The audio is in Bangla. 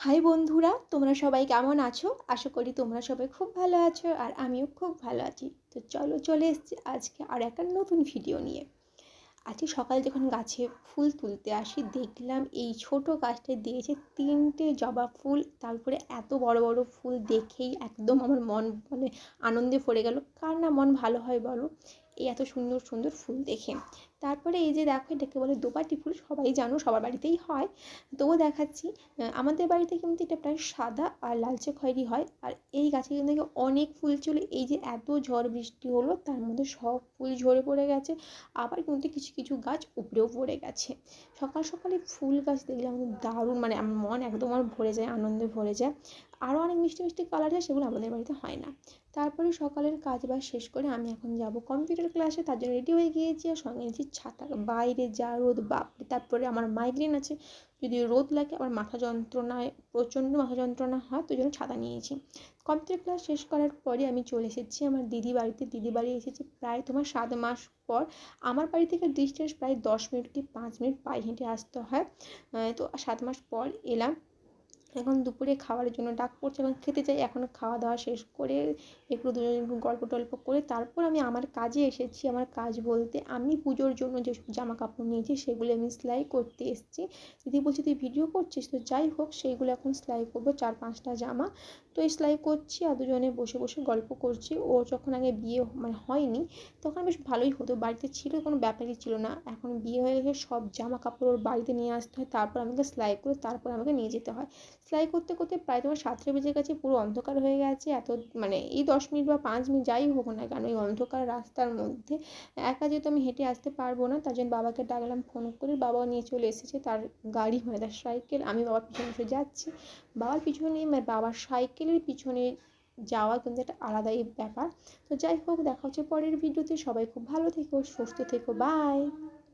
হাই বন্ধুরা, তোমরা সবাই কেমন আছো? আশা করি তোমরা সবাই খুব ভালো আছো আর আমিও খুব ভালো আছি। তো চলো চলে এসছি আজকে আর একটা নতুন ভিডিও নিয়ে। আজকে সকালে যখন গাছে ফুল তুলতে আসি, দেখলাম এই ছোট গাছটায় দিয়েছে তিনটে জবা ফুল, তারপরে এত বড় বড় ফুল দেখেই একদম আমার মন মানে আনন্দে ভরে গেল। কার না মন ভালো হয় বলো? এই এত সুন্দর সুন্দর ফুল দেখে। তারপরে এই যে দেখো, এটাকে বলে দোপাটি ফুল, সবাই জানো, সবার বাড়িতেই হয়। তবুও দেখাচ্ছি আমাদের বাড়িতে কিন্তু এটা প্রায় সাদা আর লালচে খয়েরি হয়। আর এই গাছে কিন্তু অনেক ফুল ছিল এই যে এত ঝড় বৃষ্টি হলো, তার মধ্যে সব ফুল ঝরে পড়ে গেছে। আবার কিন্তু কিছু কিছু গাছ উপড়েও পড়ে গেছে। সকাল সকালে ফুল গাছ দেখলে আমাদের দারুণ মানে আমার মন একদম আমার ভরে যায়, আনন্দে ভরে যায়। আরও অনেক মিষ্টি মিষ্টি কালার হয় সেগুলো আমাদের বাড়িতে হয় না। তারপরে সকালের কাজ বাজ শেষ করে আমি এখন যাব কম্পিউটার ক্লাসে তার জন্য রেডি হয়ে গিয়েছি আর সঙ্গে নিয়েছি ছাতা। বাইরে যা রোদ, বাপরে! তারপরে আমার মাইগ্রেন আছে। যদি রোদ লাগে, আমার মাথা যন্ত্রণায়, প্রচণ্ড মাথা যন্ত্রণা হয়, তো জন্য ছাতা নিয়েছি। কম্পিউটার ক্লাস শেষ করার পরে আমি চলে এসেছি আমার দিদি বাড়িতে। দিদি বাড়ি এসেছি প্রায় তোমার সাত মাস পর। আমার বাড়ি থেকে ডিস্টেন্স প্রায় দশ মিনিট কি পাঁচ মিনিট পায়ে হেঁটে আসতে হয়। তো সাত মাস পর এলাম। এখন দুপুরে খাবারের জন্য ডাক পড়ছে এবং খেতে চাই, এখন খাওয়া দাওয়া শেষ করে একটু দুজন গল্প টল্প করে তারপর আমি আমার কাজে এসেছি। আমার কাজ বলতে আমি পুজোর জন্য যে জামা কাপড় নিয়েছি সেগুলো আমি সেলাই করতে এসেছি। দিদি বলছি, তুই ভিডিও করছিস? তো যাই হোক সেইগুলো এখন সেলাই করব, চার পাঁচটা জামা। তো এই সেলাই করছি আর দুজনে বসে বসে গল্প করছি। ও যখন আগে বিয়ে মানে হয়নি, তখন বেশ ভালোই হতো। বাড়িতে ছিল, কোনো ব্যাপারই ছিল না। এখন বিয়ে হয়ে গেছে, সব জামা কাপড় ওর বাড়িতে নিয়ে আসতে হয়, তারপর আমাকে সেলাই করে তারপর আমাকে নিয়ে যেতে হয়। সেলাই করতে করতে প্রায় তোমার সাতটা বেজে গেছে, পুরো অন্ধকার হয়ে গেছে। এত মানে এই দশ মিনিট বা পাঁচ মিনিট যাই হোক না কেন, এই অন্ধকার রাস্তার মধ্যে একা যেহেতু আমি হেঁটে আসতে পারব না, তার জন্য বাবাকে ডাকলাম ফোন করে বাবাও নিয়ে চলে এসেছে তার গাড়ি মানে তার সাইকেল। আমি বাবার পিছনে বসে যাচ্ছি। বাবার পিছনে মানে বাবার সাইকেলের পিছনে যাওয়া কিন্তু একটা আলাদাই ব্যাপার। তো যাই হোক, দেখা হচ্ছে পরের ভিডিওতে সবাই খুব ভালো থেকো, সুস্থ থেকো বাই